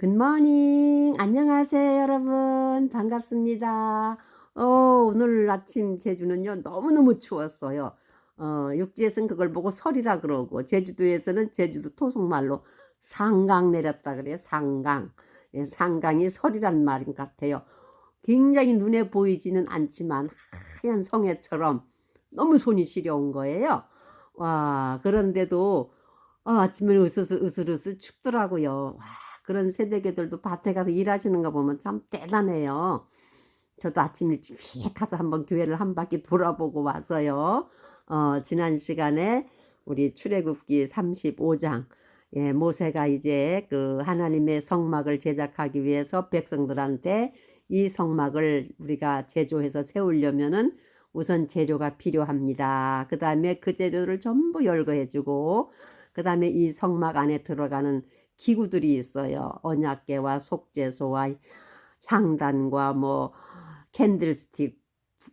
굿모닝. 안녕하세요, 여러분. 반갑습니다. 어, 오늘 아침 제주는요, 너무너무 추웠어요. 어, 육지에서는 그걸 보고 설이라 그러고, 제주도에서는 제주도 토속말로 상강 내렸다 그래요. 상강. 예, 상강이 설이란 말인 것 같아요. 굉장히 눈에 보이지는 않지만 하얀 성에처럼 너무 손이 시려운 거예요. 와, 그런데도 어, 아침에 으슬으슬 춥더라고요. 와, 그런 새댁애들도 밭에 가서 일하시는 거 보면 참 대단해요. 저도 아침 일찍 휙 가서 한번 교회를 한 바퀴 돌아보고 와서요. 어, 지난 시간에 우리 출애굽기 35장 예, 모세가 이제 그 하나님의 성막을 제작하기 위해서 백성들한테 이 성막을 우리가 제조해서 세우려면은 우선 재료가 필요합니다. 그 다음에 그 재료를 전부 열거해주고, 그 다음에 이 성막 안에 들어가는 기구들이 있어요. 언약계와 속죄소와 향단과 뭐 캔들스틱,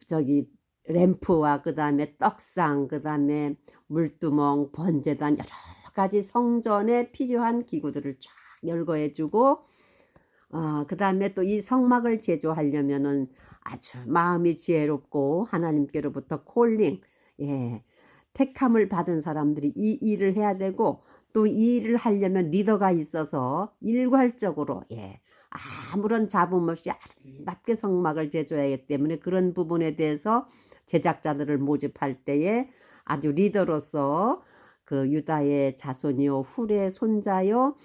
저기 램프와 그 다음에 떡상, 그 다음에 물두멍, 번제단 여러 가지 성전에 필요한 기구들을 쫙 열거해 주고 어, 그 다음에 또 이 성막을 제조하려면은 아주 마음이 지혜롭고 하나님께로부터 콜링, 예, 택함을 받은 사람들이 이 일을 해야 되고 또 이 일을 하려면 리더가 있어서 일괄적으로, 예, 아무런 잡음 없이 아름답게 성막을 제조해야 하기 때문에 그런 부분에 대해서 제작자들을 모집할 때에 아주 리더로서 그 유다의 자손이요, 훌의 손자요,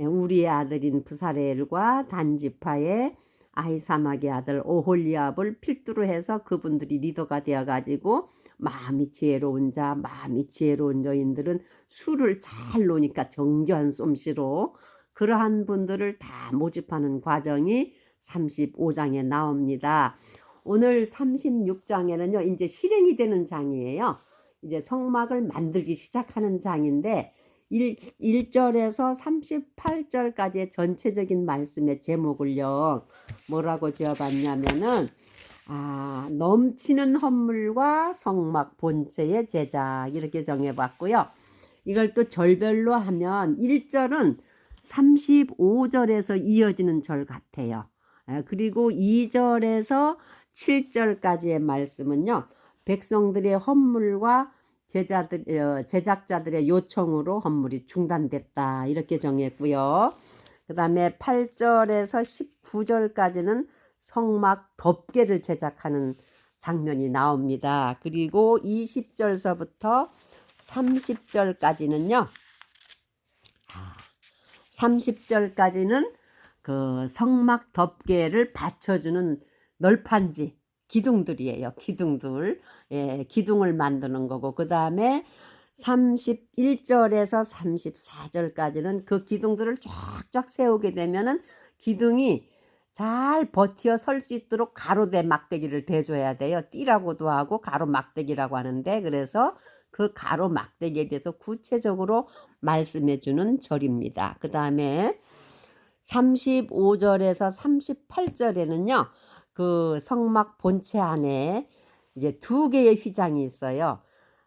예, 우리의 아들인 부사레엘과 단지파의 아이사막의 아들 오홀리압을 필두로 해서 그분들이 리더가 되어 가지고 마음이 지혜로운 자, 마음이 지혜로운 여인들은 술을 잘 놓으니까 정교한 솜씨로 그러한 분들을 다 모집하는 과정이 35장에 나옵니다. 오늘 36장에는요, 이제 실행이 되는 장이에요. 이제 성막을 만들기 시작하는 장인데 1, 1절에서 38절까지의 전체적인 말씀의 제목을요. 뭐라고 지어봤냐면은 아, 넘치는 헌물과 성막 본체의 제작 이렇게 정해봤고요. 이걸 또 절별로 하면 1절은 35절에서 이어지는 절 같아요. 아, 그리고 2절에서 7절까지의 말씀은요. 백성들의 헌물과 제자들, 어, 제작자들의 요청으로 헌물이 중단됐다. 이렇게 정했고요. 그 다음에 8절에서 19절까지는 성막 덮개를 제작하는 장면이 나옵니다. 그리고 20절서부터 30절까지는요. 30절까지는 그 성막 덮개를 받쳐주는 널판지 기둥들이에요. 기둥들. 예, 기둥을 만드는 거고 그 다음에 31절에서 34절까지는 그 기둥들을 쫙쫙 세우게 되면은 기둥이 잘 버티어 설 수 있도록 가로대 막대기를 대줘야 돼요. 띠라고도 하고 가로 막대기라고 하는데 그래서 그 가로 막대기에 대해서 구체적으로 말씀해 주는 절입니다. 그 다음에 35절에서 38절에는요. 그 성막 본체 안에 이제 두 개의 휘장이 있어요.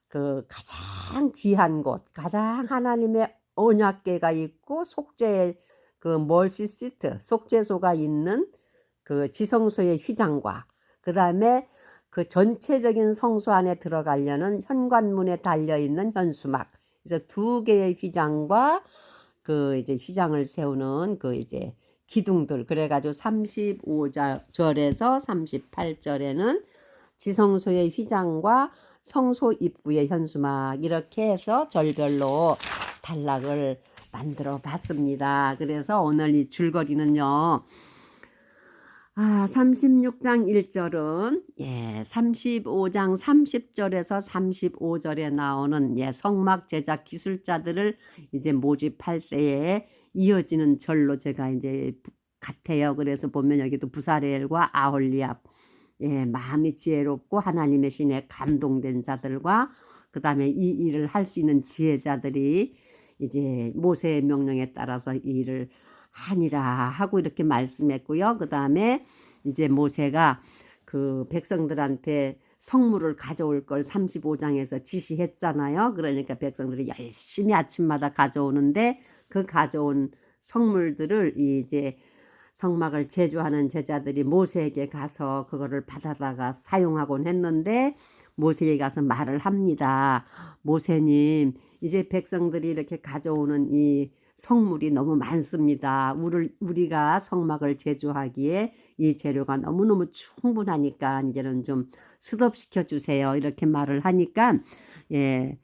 그 가장 귀한 곳, 가장 하나님의 언약계가 있고 속죄의 그 멀시 시트, 속죄소가 있는 그 지성소의 휘장과 그 다음에 그 전체적인 성소 안에 들어가려는 현관문에 달려 있는 현수막. 그래서 두 개의 휘장과 그 이제 휘장을 세우는 그 이제 기둥들 그래가지고 35절에서 38절에는 지성소의 휘장과 성소 입구의 현수막 이렇게 해서 절별로 단락을 만들어 봤습니다. 그래서 오늘 이 줄거리는요. 아, 36장 1절은 예, 35장 30절에서 35절에 나오는 예, 성막 제작 기술자들을 이제 모집할 때에 이어지는 절로 제가 이제 같아요. 그래서 보면 여기도 부사레엘과 아홀리압 예, 마음이 지혜롭고 하나님의 신에 감동된 자들과 그 다음에 이 일을 할 수 있는 지혜자들이 이제 모세의 명령에 따라서 이 일을 하니라 하고 이렇게 말씀했고요. 그 다음에 이제 모세가 그 백성들한테 성물을 가져올 걸 35장에서 지시했잖아요. 그러니까 백성들이 열심히 아침마다 가져오는데 그 가져온 성물들을 이제 성막을 제조하는 제자들이 모세에게 가서 그거를 받아다가 사용하곤 했는데 모세에게 가서 말을 합니다. 모세님, 이제 백성들이 이렇게 가져오는 이 성물이 너무 많습니다. 우리, 우리가 성막을 제조하기에 이 재료가 너무너무 충분하니까 이제는 좀 스톱시켜 주세요. 이렇게 말을 하니까, 예,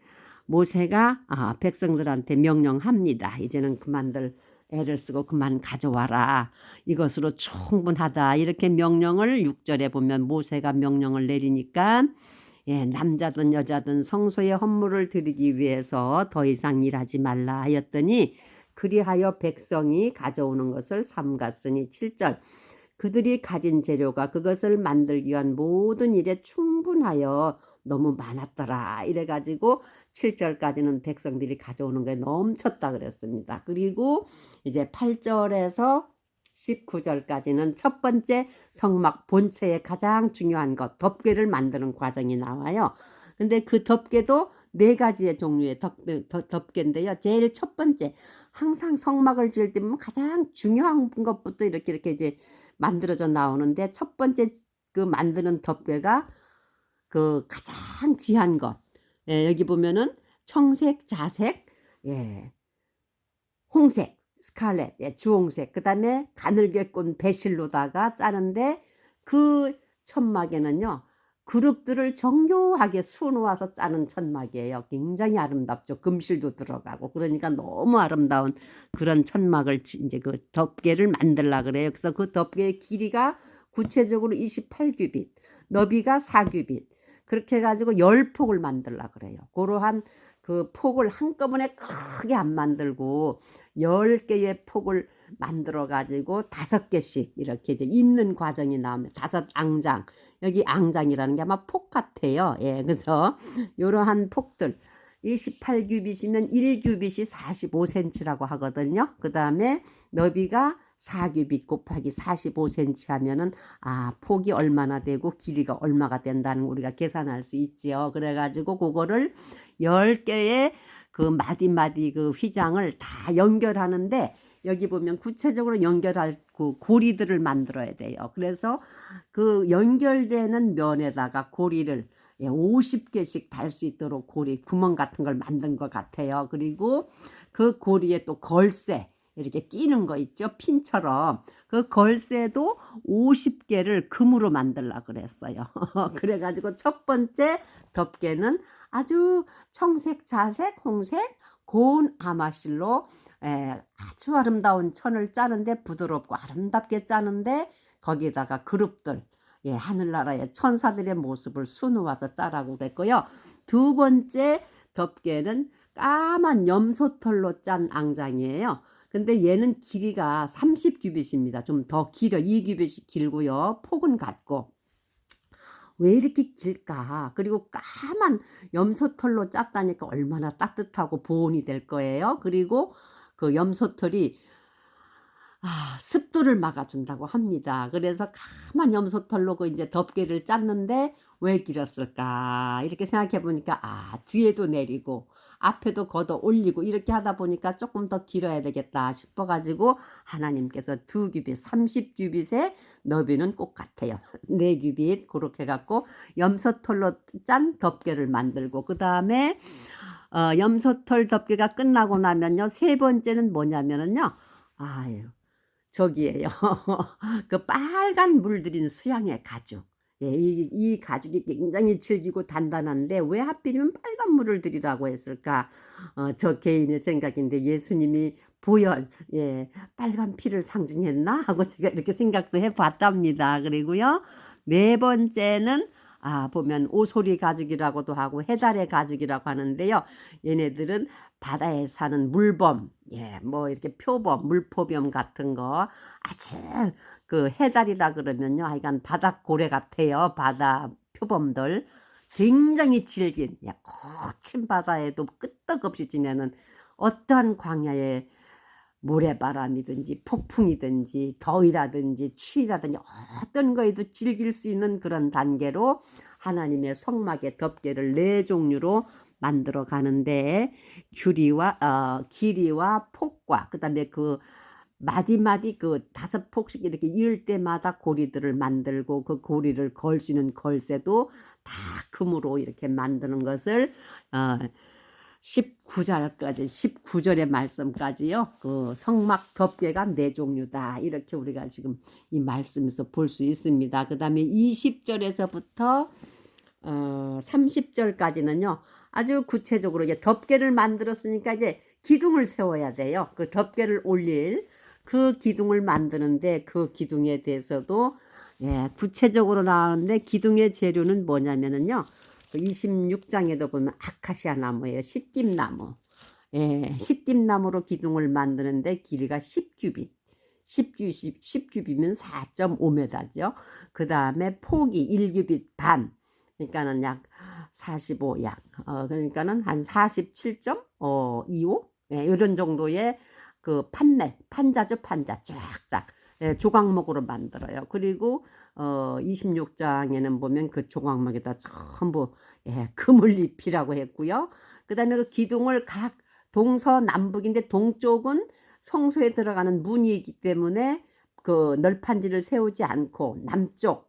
모세가 아, 백성들한테 명령합니다. 이제는 그만들 애를 쓰고 그만 가져와라. 이것으로 충분하다. 이렇게 명령을 6절에 보면 모세가 명령을 내리니까 예, 남자든 여자든 성소에 헌물을 드리기 위해서 더 이상 일하지 말라 하였더니 그리하여 백성이 가져오는 것을 삼갔으니 7절 그들이 가진 재료가 그것을 만들기 위한 모든 일에 충분하여 너무 많았더라. 이래 가지고 7절까지는 백성들이 가져오는 게 넘쳤다 그랬습니다. 그리고 이제 8절에서 19절까지는 첫 번째 성막 본체의 가장 중요한 것, 덮개를 만드는 과정이 나와요. 근데 그 덮개도 네 가지의 종류의 덮, 덮 개인데요. 제일 첫 번째, 항상 성막을 지을 때 보면 가장 중요한 것부터 이렇게 이렇게 이제 만들어져 나오는데 첫 번째 그 만드는 덮개가 그 가장 귀한 것. 예, 여기 보면은 청색, 자색, 예, 홍색, 스칼렛, 예, 주홍색, 그 다음에 가늘게 꼰 배실로다가 짜는데 그 천막에는요, 그룹들을 정교하게 수놓아서 짜는 천막이에요. 굉장히 아름답죠. 금실도 들어가고. 그러니까 너무 아름다운 그런 천막을 이제 그 덮개를 만들라 그래요. 그래서 그 덮개의 길이가 구체적으로 28규빗, 너비가 4규빗. 그렇게 해가지고 10폭을 만들라 그래요. 그러한 그 폭을 한꺼번에 크게 안 만들고 10개의 폭을 만들어 가지고 다섯 개씩 이렇게 이제 있는 과정이 나오면 다섯 앙장 여기 앙장이라는 게 아마 폭 같아요. 예, 그래서 이러한 폭들 28규빗이면 1규빗이 45cm라고 하거든요. 그 다음에 너비가 4규빗 곱하기 45cm 하면은 아 폭이 얼마나 되고 길이가 얼마가 된다는 거 우리가 계산할 수 있지요. 그래가지고 그거를 10개의 그 마디마디 그 휘장을 다 연결하는데 여기 보면 구체적으로 연결할 그 고리들을 만들어야 돼요. 그래서 그 연결되는 면에다가 고리를 50개씩 예, 달수 있도록 고리 구멍 같은 걸 만든 것 같아요. 그리고 그 고리에 또 걸쇠 이렇게 끼는 거 있죠. 핀처럼. 그 걸쇠도 50개를 금으로 만들라 그랬어요. 그래가지고 첫 번째 덮개는 아주 청색, 자색, 홍색, 고운 아마실로 에, 아주 아름다운 천을 짜는데 부드럽고 아름답게 짜는데 거기다가 그룹들 예, 하늘나라의 천사들의 모습을 수놓아서 짜라고 그랬고요. 두 번째 덮개는 까만 염소털로 짠 앙장이에요. 근데 얘는 길이가 30규빗입니다. 좀 더 길어. 2규빗이 길고요. 폭은 같고. 왜 이렇게 길까? 그리고 까만 염소털로 짰다니까 얼마나 따뜻하고 보온이 될 거예요. 그리고 그 염소털이 아, 습도를 막아준다고 합니다. 그래서 까만 염소털로 그 이제 덮개를 짰는데 왜 길었을까? 이렇게 생각해 보니까 아, 뒤에도 내리고 앞에도 걷어 올리고 이렇게 하다 보니까 조금 더 길어야 되겠다 싶어 가지고 하나님께서 두 규빗, 30 규빗의 너비는 꼭 같아요. 네 규빗 그렇게 갖고 염소털로 짠 덮개를 만들고 그다음에 어, 염소털 덮개가 끝나고 나면요. 세 번째는 뭐냐면은요. 아유. 저기에요. 그 빨간 물들인 수양의 가죽. 예, 이, 이 가죽이 굉장히 질기고 단단한데 왜 하필이면 빨간 물을 들이라고 했을까? 어, 저 개인의 생각인데 예수님이 보혈, 예, 빨간 피를 상징했나? 하고 제가 이렇게 생각도 해봤답니다. 그리고요, 네 번째는 아, 보면 오소리 가죽이라고도 하고 해달의 가죽이라고 하는데요. 얘네들은 바다에 사는 물범, 예, 뭐 이렇게 표범, 물포범 같은 거 아주 그 해달이라 그러면요. 하여간 바닷고래 같아요. 바다 표범들. 굉장히 질긴, 야, 거친 바다에도 끄떡없이 지내는 어떠한 광야에 모래바람이든지 폭풍이든지 더위라든지 추위라든지 어떤 거에도 즐길 수 있는 그런 단계로 하나님의 성막의 덮개를 네 종류로 만들어 가는데 규리와 어, 길이와 폭과 그다음에 그 마디마디 그 다섯 폭씩 이렇게 이을 때마다 고리들을 만들고 그 고리를 걸 수 있는 걸쇠도 다 금으로 이렇게 만드는 것을 어 19절까지 19절의 말씀까지요. 그 성막 덮개가 네 종류다. 이렇게 우리가 지금 이 말씀에서 볼 수 있습니다. 그다음에 20절에서부터 어 30절까지는요. 아주 구체적으로 이제 덮개를 만들었으니까 이제 기둥을 세워야 돼요. 그 덮개를 올릴 그 기둥을 만드는데 그 기둥에 대해서도 예, 구체적으로 나오는데 기둥의 재료는 뭐냐면은요. 그 26장에도 보면 아카시아 나무예요. 시띠나무. 예, 시띠나무로 기둥을 만드는데 길이가 10규빗. 10규빗, 10규빗이면 4.5m죠. 그 다음에 폭이 1규빗 반. 그러니까는 약 45, 약, 어, 그러니까는 한 47.25? 예, 이런 정도의 그 판넬, 판자죠, 판자. 쫙쫙. 예, 조각목으로 만들어요. 그리고 어 26장에는 보면 그 조각목에다 전부 예, 입히라고 했고요. 그다음에 그 기둥을 각 동서 남북인데 동쪽은 성소에 들어가는 문이 있기 때문에 그 널판지를 세우지 않고 남쪽,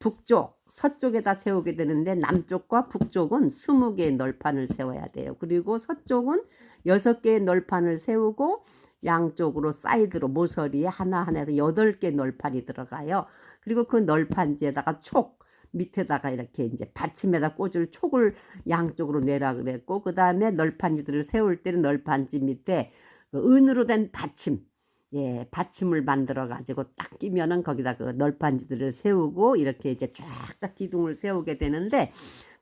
북쪽, 서쪽에다 세우게 되는데 남쪽과 북쪽은 20개의 널판을 세워야 돼요. 그리고 서쪽은 6개의 널판을 세우고 양쪽으로 사이드로 모서리에 하나하나에서 여덟 개 널판이 들어가요. 그리고 그 널판지에다가 촉 밑에다가 이렇게 이제 받침에다 꽂을 촉을 양쪽으로 내라 그랬고 그 다음에 널판지들을 세울 때는 널판지 밑에 그 은으로 된 받침 예, 받침을 만들어 가지고 딱 끼면은 거기다 그 널판지들을 세우고 이렇게 이제 쫙쫙 기둥을 세우게 되는데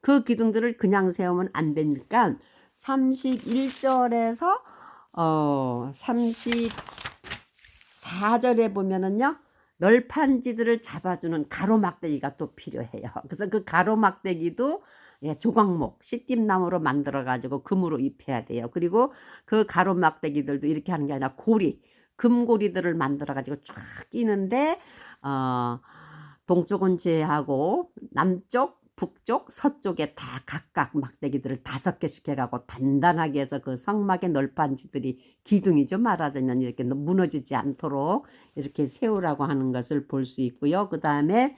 그 기둥들을 그냥 세우면 안 되니까 31절에서 어 34절에 보면은요. 널판지들을 잡아주는 가로막대기가 또 필요해요. 그래서 그 가로막대기도 예, 조각목, 씨띠나무로 만들어 가지고 금으로 입혀야 돼요. 그리고 그 가로막대기들도 이렇게 하는 게 아니라 고리, 금고리들을 만들어 가지고 쫙 끼는데 어 동쪽은 제하고 남쪽 북쪽, 서쪽에 다 각각 막대기들을 다섯 개씩 해가고 단단하게 해서 그 성막의 널판지들이 기둥이죠. 말하자면 이렇게 무너지지 않도록 이렇게 세우라고 하는 것을 볼 수 있고요. 그 다음에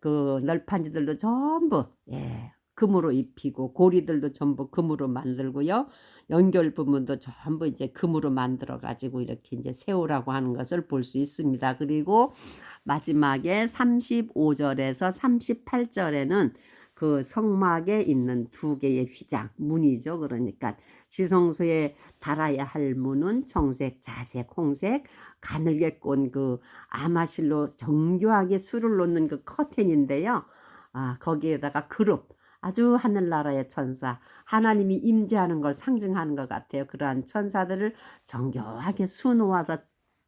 그 널판지들도 전부, 예, 금으로 입히고 고리들도 전부 금으로 만들고요. 연결 부분도 전부 이제 금으로 만들어 가지고 이렇게 이제 세우라고 하는 것을 볼 수 있습니다. 그리고 마지막에 35절에서 38절에는 그 성막에 있는 두 개의 휘장, 문이죠. 그러니까 지성소에 달아야 할 문은 청색, 자색, 홍색, 가늘게 꼰 그 아마실로 정교하게 술을 놓는 그 커튼인데요. 아, 거기에다가 그룹, 아주 하늘나라의 천사, 하나님이 임재하는 걸 상징하는 것 같아요. 그러한 천사들을 정교하게 수놓아서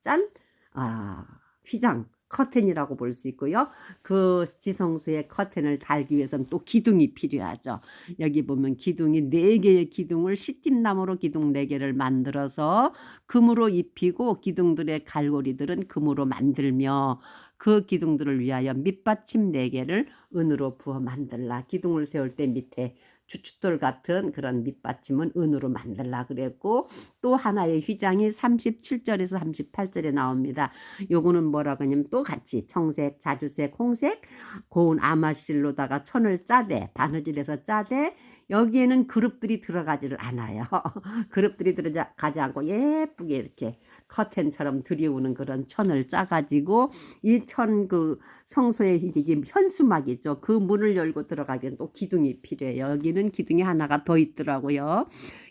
짠, 아, 휘장, 커튼이라고 볼 수 있고요. 그 지성소의 커튼을 달기 위해서는 또 기둥이 필요하죠. 여기 보면 기둥이 네 개의 기둥을 시팀나무로 기둥 네 개를 만들어서 금으로 입히고 기둥들의 갈고리들은 금으로 만들며 그 기둥들을 위하여 밑받침 네 개를 은으로 부어 만들라. 기둥을 세울 때 밑에 주춧돌 같은 그런 밑받침은 은으로 만들라 그랬고 또 하나의 휘장이 37절에서 38절에 나옵니다. 요거는 뭐라고 하냐면 또 같이 청색, 자주색, 홍색, 고운 아마실로다가 천을 짜대 바느질해서 짜대 여기에는 그룹들이 들어가지를 않아요. 그룹들이 들어가지 않고 예쁘게 이렇게 커튼처럼 들이우는 그런 천을 짜가지고 이 천 그 성소에 이게 현수막이죠. 그 문을 열고 들어가기엔 또 기둥이 필요해요. 여기는 기둥이 하나가 더 있더라고요.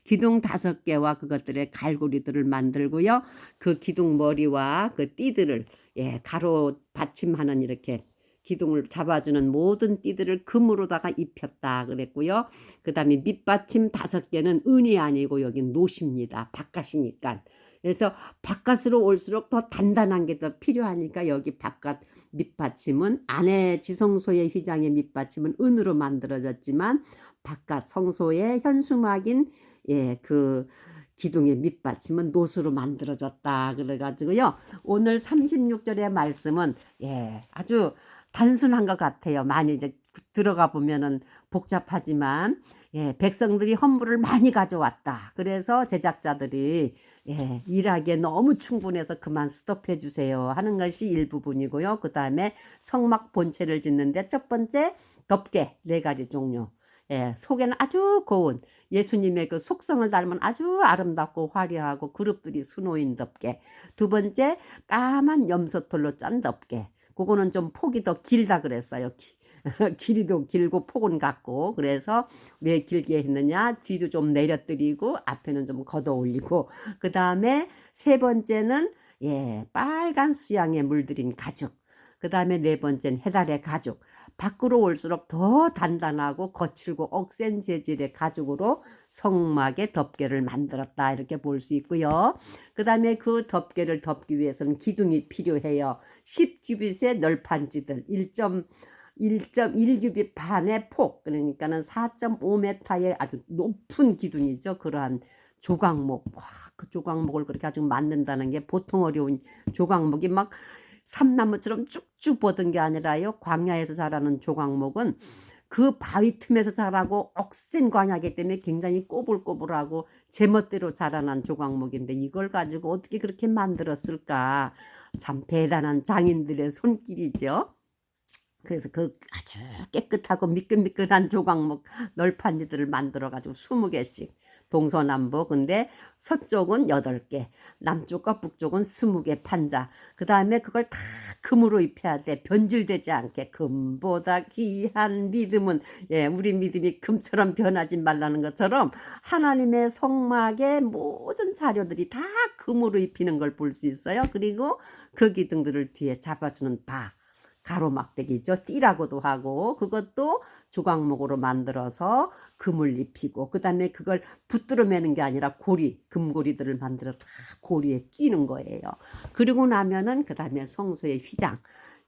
기둥 다섯 개와 그것들의 갈고리들을 만들고요. 그 기둥 머리와 그 띠들을 예, 가로 받침하는 이렇게 기둥을 잡아주는 모든 띠들을 금으로다가 입혔다 그랬고요. 그 다음에 밑받침 다섯 개는 은이 아니고 여긴 노십니다. 바깥이니까. 그래서 바깥으로 올수록 더 단단한 게 더 필요하니까 여기 바깥 밑받침은 안에 지성소의 휘장의 밑받침은 은으로 만들어졌지만 바깥 성소의 현수막인 예, 그 기둥의 밑받침은 노수로 만들어졌다. 그래가지고요. 오늘 36절의 말씀은 예, 아주 단순한 것 같아요. 많이 이제 들어가 보면은 복잡하지만 예, 백성들이 헌물을 많이 가져왔다. 그래서 제작자들이 예, 일하기에 너무 충분해서 그만 스톱해 주세요 하는 것이 일부분이고요. 그 다음에 성막 본체를 짓는데 첫 번째 덮개 네 가지 종류. 예, 속에는 아주 고운 예수님의 그 속성을 닮은 아주 아름답고 화려하고 그룹들이 수놓인 덮개. 두 번째 까만 염소털로 짠 덮개. 그거는 좀 폭이 더 길다 그랬어요. 기- 길이도 길고 폭은 같고. 그래서 왜 길게 했느냐? 뒤도 좀 내려뜨리고 앞에는 좀 걷어 올리고. 그 다음에 세 번째는 예 빨간 수양에 물들인 가죽. 그 다음에 네 번째는 해달의 가죽 밖으로 올수록 더 단단하고 거칠고 억센 재질의 가죽으로 성막의 덮개를 만들었다 이렇게 볼 수 있고요. 그 다음에 그 덮개를 덮기 위해서는 기둥이 필요해요. 10규빗의 널판지들 1. 1.1규빗 반의 폭 그러니까는 4.5m의 아주 높은 기둥이죠. 그러한 조각목 와, 그 조각목을 그렇게 아주 만든다는 게 보통 어려운 조각목이 막 삼나무처럼 쭉쭉 뻗은 게 아니라요. 광야에서 자라는 조각목은 그 바위 틈에서 자라고 억센 광야기 때문에 굉장히 꼬불꼬불하고 제멋대로 자라난 조각목인데 이걸 가지고 어떻게 그렇게 만들었을까? 참 대단한 장인들의 손길이죠. 그래서 그 아주 깨끗하고 미끈미끈한 조각목 널판지들을 만들어 가지고 20개씩 동서남북 근데 서쪽은 8개 남쪽과 북쪽은 20개 판자. 그 다음에 그걸 다 금으로 입혀야 돼. 변질되지 않게. 금보다 귀한 믿음은 예 우리 믿음이 금처럼 변하지 말라는 것처럼 하나님의 성막의 모든 자료들이 다 금으로 입히는 걸 볼 수 있어요. 그리고 그 기둥들을 뒤에 잡아주는 바 가로막대기죠. 띠라고도 하고 그것도 조각목으로 만들어서 금을 입히고 그 다음에 그걸 붙들어 매는 게 아니라 고리 금고리들을 만들어 다 고리에 끼는 거예요. 그리고 나면은 그 다음에 성소의 휘장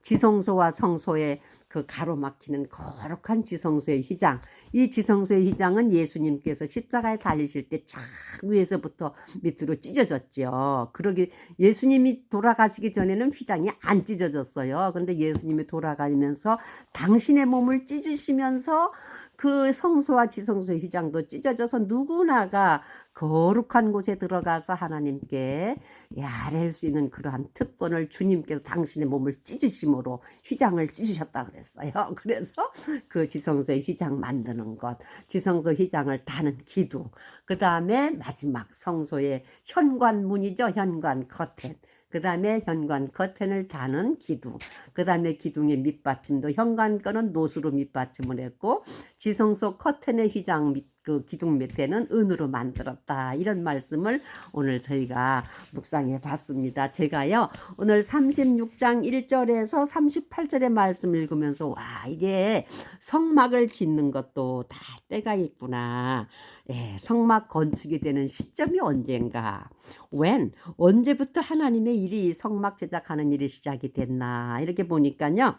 지성소와 성소의 그 가로막히는 거룩한 지성소의 휘장. 이 지성소의 휘장은 예수님께서 십자가에 달리실 때 쫙 위에서부터 밑으로 찢어졌죠. 그러기 예수님이 돌아가시기 전에는 휘장이 안 찢어졌어요. 근데 예수님이 돌아가면서 당신의 몸을 찢으시면서 그 성소와 지성소의 휘장도 찢어져서 누구나가 거룩한 곳에 들어가서 하나님께 아뢰할 수 있는 그러한 특권을 주님께서 당신의 몸을 찢으심으로 휘장을 찢으셨다 그랬어요. 그래서 그 지성소의 휘장 만드는 것, 지성소 휘장을 다는 기둥, 그 다음에 마지막 성소의 현관문이죠. 현관 커튼. 그 다음에 현관 커튼을 다는 기둥. 그 다음에 기둥의 밑받침도 현관 거는 노수로 밑받침을 했고 지성소 커튼의 휘장 밑, 그 기둥 밑에는 은으로 만들었다. 이런 말씀을 오늘 저희가 묵상해 봤습니다. 제가요, 오늘 36장 1절에서 38절의 말씀 읽으면서, 와, 이게 성막을 짓는 것도 다 때가 있구나. 예, 성막 건축이 되는 시점이 언젠가. when 언제부터 하나님의 일이 성막 제작하는 일이 시작이 됐나 이렇게 보니까요.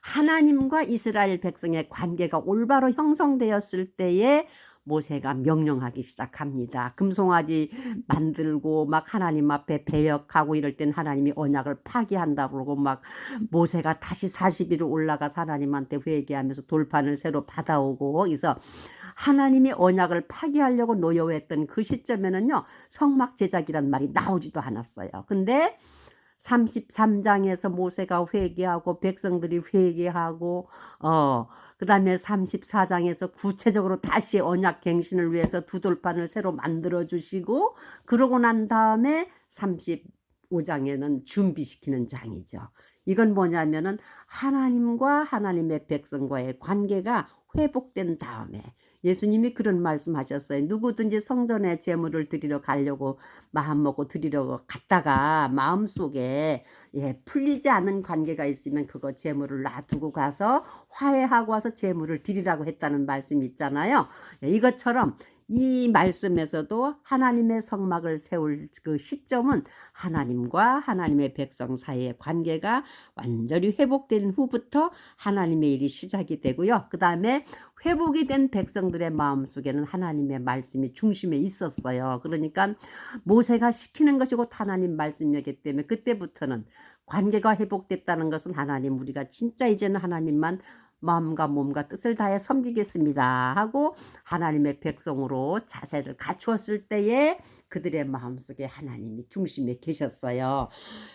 하나님과 이스라엘 백성의 관계가 올바로 형성되었을 때에 모세가 명령하기 시작합니다. 금송아지 만들고 막 하나님 앞에 배역하고 이럴 땐 하나님이 언약을 파기한다 그러고 막 모세가 다시 40일을 올라가서 하나님한테 회개하면서 돌판을 새로 받아오고 그래서 하나님이 언약을 파기하려고 노여웠던 그 시점에는요 성막 제작이란 말이 나오지도 않았어요. 근데 33장에서 모세가 회개하고 백성들이 회개하고 어 그다음에 34장에서 구체적으로 다시 언약 갱신을 위해서 두 돌판을 새로 만들어 주시고 그러고 난 다음에 35장에는 준비시키는 장이죠. 이건 뭐냐면은 하나님과 하나님의 백성과의 관계가 회복된 다음에 예수님이 그런 말씀하셨어요. 누구든지 성전에 제물을 드리러 가려고 마음 먹고 드리러 갔다가 마음 속에 예, 풀리지 않은 관계가 있으면 그거 제물을 놔두고 가서 화해하고 와서 제물을 드리라고 했다는 말씀이 있잖아요. 예, 이것처럼 이 말씀에서도 하나님의 성막을 세울 그 시점은 하나님과 하나님의 백성 사이의 관계가 완전히 회복된 후부터 하나님의 일이 시작이 되고요. 그 다음에 회복이 된 백성들의 마음속에는 하나님의 말씀이 중심에 있었어요. 그러니까 모세가 시키는 것이 곧 하나님 말씀이었기 때문에 그때부터는 관계가 회복됐다는 것은 하나님 우리가 진짜 이제는 하나님만 마음과 몸과 뜻을 다해 섬기겠습니다 하고 하나님의 백성으로 자세를 갖추었을 때에 그들의 마음속에 하나님이 중심에 계셨어요.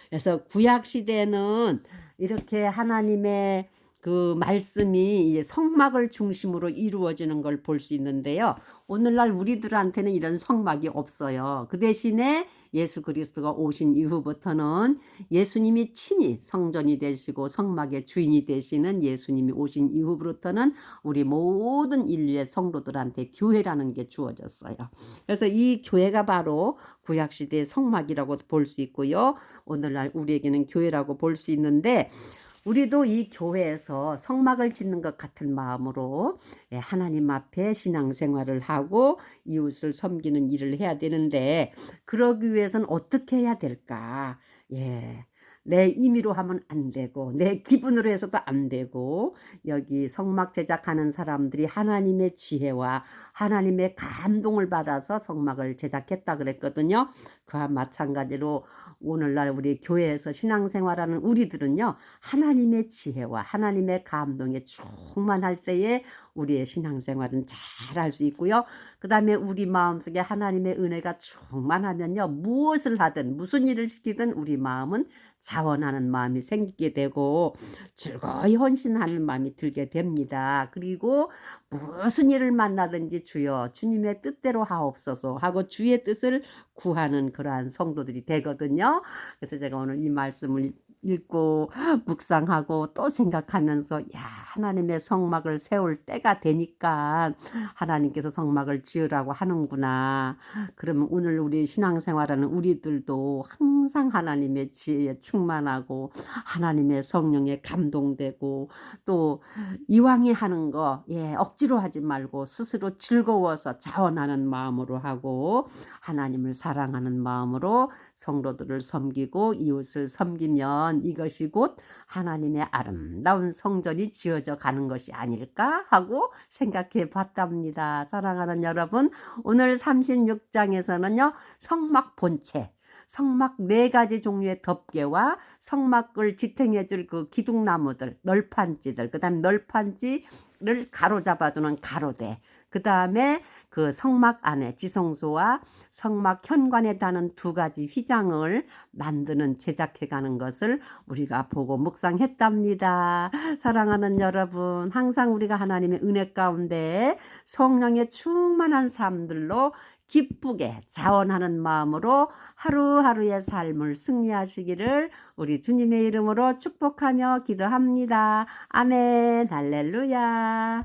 그래서 구약 시대에는 이렇게 하나님의 그 말씀이 이제 성막을 중심으로 이루어지는 걸 볼 수 있는데요. 오늘날 우리들한테는 이런 성막이 없어요. 그 대신에 예수 그리스도가 오신 이후부터는 예수님이 친히 성전이 되시고 성막의 주인이 되시는 예수님이 오신 이후부터는 우리 모든 인류의 성도들한테 교회라는 게 주어졌어요. 그래서 이 교회가 바로 구약 시대의 성막이라고 볼 수 있고요. 오늘날 우리에게는 교회라고 볼 수 있는데 우리도 이 교회에서 성막을 짓는 것 같은 마음으로 예, 하나님 앞에 신앙생활을 하고 이웃을 섬기는 일을 해야 되는데 그러기 위해서는 어떻게 해야 될까? 예. 내 임의로 하면 안 되고 내 기분으로 해서도 안 되고 여기 성막 제작하는 사람들이 하나님의 지혜와 하나님의 감동을 받아서 성막을 제작했다 그랬거든요. 그와 마찬가지로 오늘날 우리 교회에서 신앙생활하는 우리들은요 하나님의 지혜와 하나님의 감동에 충만할 때에 우리의 신앙생활은 잘 할 수 있고요. 그 다음에 우리 마음속에 하나님의 은혜가 충만하면요 무엇을 하든 무슨 일을 시키든 우리 마음은 자원하는 마음이 생기게 되고 즐거이 헌신하는 마음이 들게 됩니다. 그리고 무슨 일을 만나든지 주여 주님의 뜻대로 하옵소서 하고 주의 뜻을 구하는 그러한 성도들이 되거든요. 그래서 제가 오늘 이 말씀을 읽고 묵상하고 또 생각하면서 야 하나님의 성막을 세울 때가 되니까 하나님께서 성막을 지으라고 하는구나. 그러면 오늘 우리 신앙생활하는 우리들도 항상 하나님의 지혜에 충만하고 하나님의 성령에 감동되고 또 이왕에 하는 거 예, 억지로 하지 말고 스스로 즐거워서 자원하는 마음으로 하고 하나님을 사랑하는 마음으로 성도들을 섬기고 이웃을 섬기면 이것이 곧 하나님의 아름다운 성전이 지어져 가는 것이 아닐까 하고 생각해 봤답니다. 사랑하는 여러분, 오늘 36장에서는요, 성막 본체, 성막 네 가지 종류의 덮개와 성막을 지탱해 줄 그 기둥나무들, 널판지들, 그 다음 널판지 를 가로잡아주는 가로대, 그 다음에 그 성막 안에 지성소와 성막 현관에 다는 두 가지 휘장을 만드는 제작해 가는 것을 우리가 보고 묵상했답니다. 사랑하는 여러분, 항상 우리가 하나님의 은혜 가운데 성령의 충만한 삶들로 기쁘게 자원하는 마음으로 하루하루의 삶을 승리하시기를 우리 주님의 이름으로 축복하며 기도합니다. 아멘. 할렐루야.